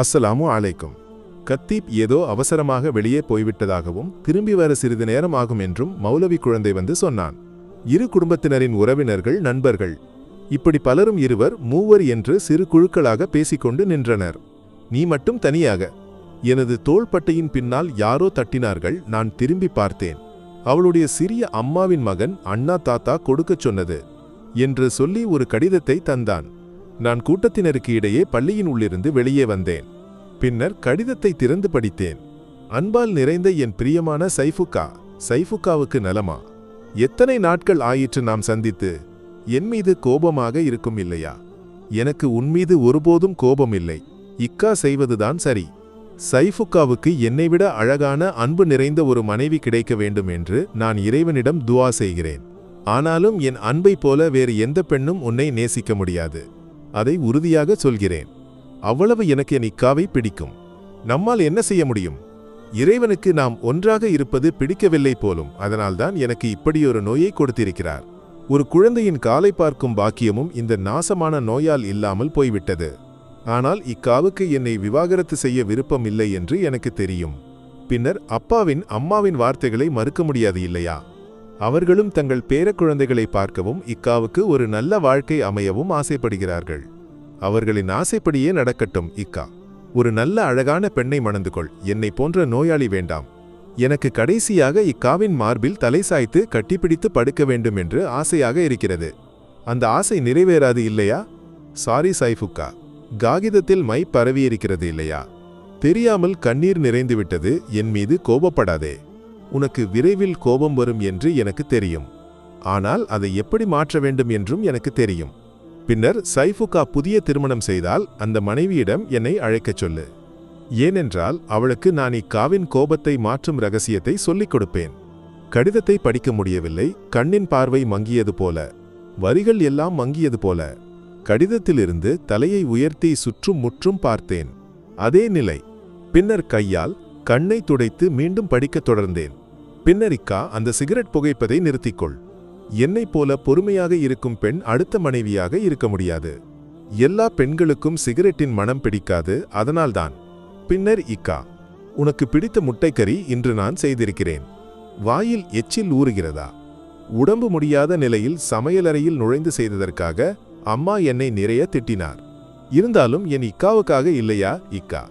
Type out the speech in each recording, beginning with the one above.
அஸ்ஸலாமு அலைக்கும். கத்தீப் ஏதோ அவசரமாக வெளியே போய்விட்டதாகவும் திரும்பி வர சிறிது நேரம் ஆகும் என்றும் மௌலவி குழந்தை வந்து சொன்னான். இரு குடும்பத்தினரின் உறவினர்கள் நண்பர்கள். இப்படி பலரும் இருவர் மூவர் என்று சிறு குழுக்களாக பேசிக்கொண்டு நின்றனர். நீ மட்டும் தனியாக. எனது தோள்பட்டையின் பின்னால் யாரோ தட்டினார்கள் நான் திரும்பி பார்த்தேன். அவளுடைய சிறிய அம்மாவின் மகன் அண்ணா தாத்தா கொடுக்கச் சொன்னது என்று சொல்லி ஒரு கடிதத்தை தந்தான். நான் கூட்டத்தினருக்கு இடையே பள்ளியின் உள்ளிருந்து வெளியே வந்தேன். பின்னர் கடிதத்தை திறந்து படித்தேன். அன்பால் நிறைந்த என் பிரியமான சைஃபுக்கா சைஃபுக்காவுக்கு நலமா? எத்தனை நாட்கள் ஆயிற்று நாம் சந்தித்து? என் மீது கோபமாக இருக்கும் இல்லையா? எனக்கு உன்மீது ஒருபோதும் கோபம் இல்லை. இக்கா செய்வதுதான் சரி. சைஃபுக்காவுக்கு என்னை விட அழகான அன்பு நிறைந்த ஒரு மனைவி கிடைக்க வேண்டும் என்று நான் இறைவனிடம் துவா செய்கிறேன். ஆனாலும் என் அன்பைப் போல வேறு எந்த பெண்ணும் உன்னை நேசிக்க முடியாது. அதை உறுதியாக சொல்கிறேன். அவ்வளவு எனக்கு என் இக்காவை பிடிக்கும். நம்மால் என்ன செய்ய முடியும்? இறைவனுக்கு நாம் ஒன்றாக இருப்பது பிடிக்கவில்லை போலும் அதனால்தான் எனக்கு இப்படியொரு நோயை கொடுத்திருக்கிறார். ஒரு குழந்தையின் காலை பார்க்கும் பாக்கியமும் இந்த நாசமான நோயால் இல்லாமல் போய்விட்டது. ஆனால் இக்காவுக்கு என்னை விவாகரத்து செய்ய விருப்பம் இல்லை என்று எனக்கு தெரியும். பின்னர் அப்பாவின் அம்மாவின் வார்த்தைகளை மறுக்க முடியாது இல்லையா? அவர்களும் தங்கள் பேரக்குழந்தைகளை பார்க்கவும் இக்காவுக்கு ஒரு நல்ல வாழ்க்கை அமையவும் ஆசைப்படுகிறார்கள். அவர்களின் ஆசைப்படியே நடக்கட்டும் இக்கா. ஒரு நல்ல அழகான பெண்ணை மணந்து கொள் என்னை போன்ற நோயாளி வேண்டாம். எனக்கு கடைசியாக இக்காவின் மார்பில் தலை சாய்த்து கட்டிப்பிடித்து படுக்க வேண்டும் என்று ஆசையாக இருக்கிறது. அந்த ஆசை நிறைவேறாது இல்லையா? சாரி சைஃபுக்கா. காகிதத்தில் மை பரவியிருக்கிறது இல்லையா? தெரியாமல் கண்ணீர் நிறைந்துவிட்டது. என் மீது கோபப்படாதே. உனக்கு விரைவில் கோபம் வரும் என்று எனக்கு தெரியும். ஆனால் அதை எப்படி மாற்ற வேண்டும் என்றும் எனக்கு தெரியும். பின்னர் சைஃபுகா புதிய திருமணம் செய்தால் அந்த மனைவியிடம் என்னை அழைக்கச் சொல்லு. ஏனென்றால் அவளுக்கு நான் இக்காவின் கோபத்தை மாற்றும் ரகசியத்தை சொல்லிக் கொடுப்பேன். கடிதத்தை படிக்க முடியவில்லை கண்ணின் பார்வை மங்கியது போல. வரிகள் எல்லாம் மங்கியது போல. கடிதத்திலிருந்து தலையை உயர்த்தி சுற்றும் முற்றும் பார்த்தேன். அதே நிலை. பின்னர் கையால் கண்ணை துடைத்து மீண்டும் படிக்கத் தொடர்ந்தேன். பின்னர் இக்கா அந்த சிகரெட் புகைப்பதை நிறுத்திக்கொள். என்னைப் போல பொறுமையாக இருக்கும் பெண் அடுத்த மனைவியாக இருக்க முடியாது. எல்லா பெண்களுக்கும் சிகரெட்டின் மனம் பிடிக்காது அதனால்தான். பின்னர் இக்கா உனக்கு பிடித்த முட்டைக்கறி இன்று நான் செய்திருக்கிறேன். வாயில் எச்சில் ஊறுகிறதா? உடம்பு முடியாத நிலையில் சமையலறையில் நுழைந்து செய்ததற்காக அம்மா என்னை நிறைய திட்டினார். இருந்தாலும் என் இக்காவுக்காக இல்லையா? இக்கா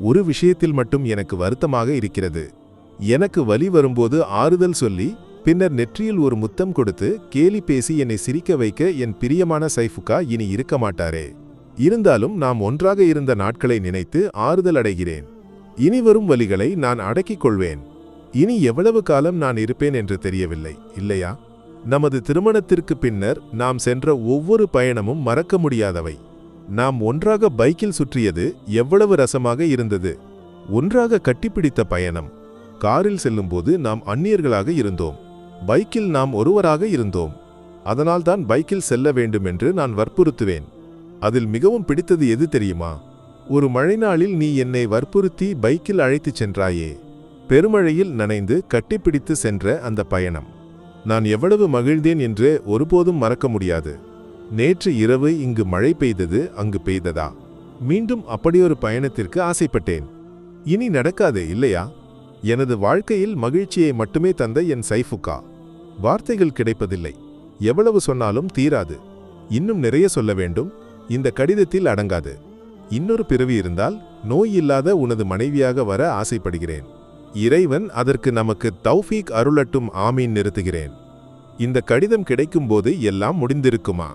ஒரு விஷயத்தில் மட்டும் எனக்கு வருத்தமாக இருக்கிறது. எனக்கு வலி வரும்போது ஆறுதல் சொல்லி பின்னர் நெற்றியில் ஒரு முத்தம் கொடுத்து கேலி பேசி என்னை சிரிக்க வைக்க என் பிரியமான சைஃபுக்கா இனி இருக்க மாட்டாரே. இருந்தாலும் நாம் ஒன்றாக இருந்த நாட்களை நினைத்து ஆறுதல் அடைகிறேன். இனி வரும் வலிகளை நான் அடக்கிக் கொள்வேன். இனி எவ்வளவு காலம் நான் இருப்பேன் என்று தெரியவில்லை. இல்லையா? நமது திருமணத்திற்கு பின்னர் நாம் சென்ற ஒவ்வொரு பயணமும் மறக்க முடியாதவை. நாம் ஒன்றாக பைக்கில் சுற்றியது எவ்வளவு ரசமாக இருந்தது. ஒன்றாக கட்டிப்பிடித்த பயணம். காரில் செல்லும்போது நாம் அந்நியர்களாக இருந்தோம். பைக்கில் நாம் ஒருவராக இருந்தோம். அதனால்தான் பைக்கில் செல்ல வேண்டும் என்று நான் வற்புறுத்துவேன். அதில் மிகவும் பிடித்தது எது தெரியுமா? ஒரு மழை நாளில் நீ என்னை வற்புறுத்தி பைக்கில் அழைத்துச் சென்றாயே. பெருமழையில் நனைந்து கட்டிப்பிடித்து சென்ற அந்த பயணம். நான் எவ்வளவு மகிழ்ந்தேன் என்று ஒருபோதும் மறக்க முடியாது. நேற்று இரவு இங்கு மழை பெய்தது அங்கு பெய்ததா? மீண்டும் அப்படியொரு பயணத்திற்கு ஆசைப்பட்டேன். இனி நடக்காதே இல்லையா? எனது வாழ்க்கையில் மகிழ்ச்சியை மட்டுமே தந்த என் சைஃபுக்கா? வார்த்தைகள் கிடைப்பதில்லை. எவ்வளவு சொன்னாலும் தீராது. இன்னும் நிறைய சொல்ல வேண்டும். இந்த கடிதத்தில் அடங்காது. இன்னொரு பிறவி இருந்தால் நோய் இல்லாத உனது மனைவியாக வர ஆசைப்படுகிறேன். இறைவன் அதற்கு நமக்கு தௌஃபீக் அருளட்டும் ஆமீன் நிறுத்துகிறேன். இந்த கடிதம் கிடைக்கும்போது எல்லாம் முடிந்திருக்குமா?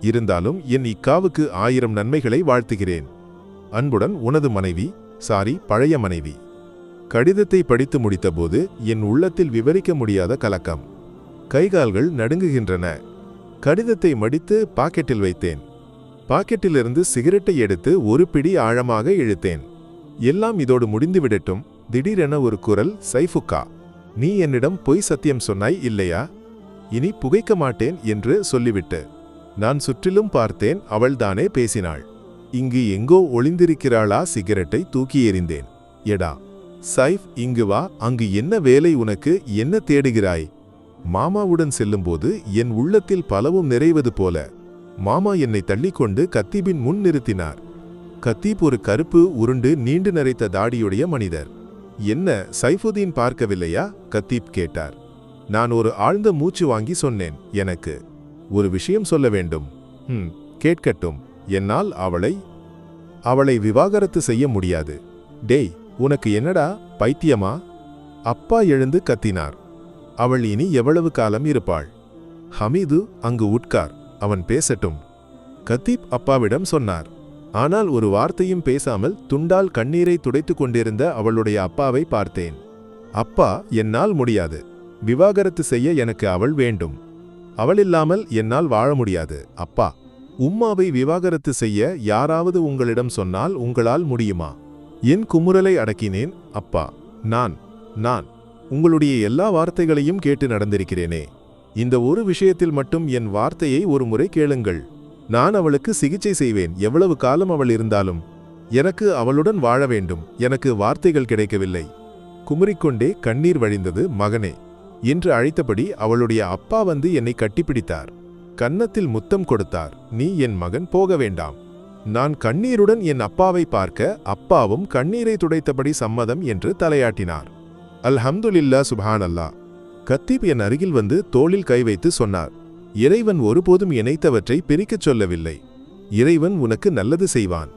இருந்தாலும் என் இக்காவுக்கு ஆயிரம் நன்மைகளை வாழ்த்துகிறேன். அன்புடன் உனது மனைவி சாரி பழைய மனைவி. கடிதத்தை படித்து முடித்தபோது என் உள்ளத்தில் விவரிக்க முடியாத கலக்கம். கைகால்கள் நடுங்குகின்றன. கடிதத்தை மடித்து பாக்கெட்டில் வைத்தேன். பாக்கெட்டிலிருந்து சிகரெட்டை எடுத்து ஒரு பிடி ஆழமாக இழுத்தேன். எல்லாம் இதோடு முடிந்துவிடட்டும். திடீரென ஒரு குரல் சைஃபுக்கா நீ என்னிடம் பொய் சத்தியம் சொன்னாய் இல்லையா? இனி புகைக்க மாட்டேன் என்று சொல்லிவிட்டு நான் சுற்றிலும் பார்த்தேன் அவள்தானே பேசினாள். இங்கு எங்கோ ஒளிந்திருக்கிறாளா சிகரெட்டை தூக்கி எறிந்தேன். எடா சைஃப் இங்கு வா அங்கு என்ன வேலை உனக்கு என்ன தேடுகிறாய்? மாமாவுடன் செல்லும்போது என் உள்ளத்தில் பலவும் நிறைவது போல. மாமா என்னை தள்ளிக்கொண்டு கத்தீபின் முன் நிறுத்தினார். கத்தீப் ஒரு கருப்பு உருண்டு நீண்டு நரைத்த தாடியுடைய மனிதர். என்ன சைஃபுதீன் பார்க்கவில்லையா? கத்தீப் கேட்டார். நான் ஒரு ஆழ்ந்த மூச்சு வாங்கி சொன்னேன் எனக்கு. ஒரு விஷயம் சொல்ல வேண்டும். ம் கேட்கட்டும். என்னால் அவளை அவளை விவாகரத்து செய்ய முடியாது. டேய் உனக்கு என்னடா பைத்தியமா? அப்பா எழுந்து கத்தினார். அவள் இனி எவ்வளவு காலம் இருப்பாள்? ஹமீது அங்கு உட்கார் அவன் பேசட்டும். கத்தீப் அப்பாவிடம் சொன்னார் ஆனால் ஒரு வார்த்தையும் பேசாமல் துண்டால் கண்ணீரை துடைத்துக் கொண்டிருந்த அவளுடைய அப்பாவை பார்த்தேன். அப்பா என்னால் முடியாது. விவாகரத்து செய்ய எனக்கு அவள் வேண்டும். அவள் இல்லாமல் என்னால் வாழ முடியாது. அப்பா உம்மாவை விவாகரத்து செய்ய யாராவது உங்களிடம் சொன்னால் உங்களால் முடியுமா? என் குமுறலை அடக்கினேன் அப்பா. நான் நான் உங்களுடைய எல்லா வார்த்தைகளையும் கேட்டு நடந்திருக்கிறேனே. இந்த ஒரு விஷயத்தில் மட்டும் என் வார்த்தையை ஒரு முறை கேளுங்கள். நான் அவளுக்கு சிகிச்சை செய்வேன் எவ்வளவு காலம் அவள் இருந்தாலும். எனக்கு அவளுடன் வாழ வேண்டும் எனக்கு வார்த்தைகள் கிடைக்கவில்லை. குமுறிக்கொண்டே கண்ணீர் வழிந்தது மகனே என்று அழைத்தபடி அவளுடைய அப்பா வந்து என்னை கட்டிப்பிடித்தார். கன்னத்தில் முத்தம் கொடுத்தார் நீ என் மகன் போக வேண்டாம். நான் கண்ணீருடன் என் அப்பாவை பார்க்க அப்பாவும் கண்ணீரை துடைத்தபடி சம்மதம் என்று தலையாட்டினார். அல்ஹம்துலில்லா சுபான் அல்லா கத்தீப் என் அருகில் வந்து தோளில் கை வைத்து சொன்னார் இறைவன் ஒருபோதும் இணைத்தவற்றை பிரிக்கச் சொல்லவில்லை. இறைவன் உனக்கு நல்லது செய்வான்.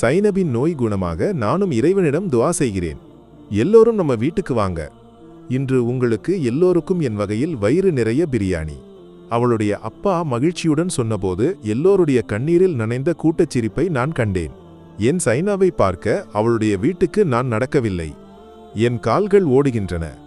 சைனபின் நோய் குணமாக நானும் இறைவனிடம் துவா செய்கிறேன். எல்லோரும் நம்ம வீட்டுக்கு வாங்க. இன்று உங்களுக்கு எல்லோருக்கும் என் வகையில் வயிறு நிறைய பிரியாணி. அவளுடைய அப்பா மகிழ்ச்சியுடன் சொன்னபோது எல்லோருடைய கண்ணீரில் நனைந்த கூட்டச் சிரிப்பை நான் கண்டேன். என் சைனாவை பார்க்க அவளுடைய வீட்டுக்கு நான் நடக்கவில்லை. என் கால்கள் ஓடுகின்றன.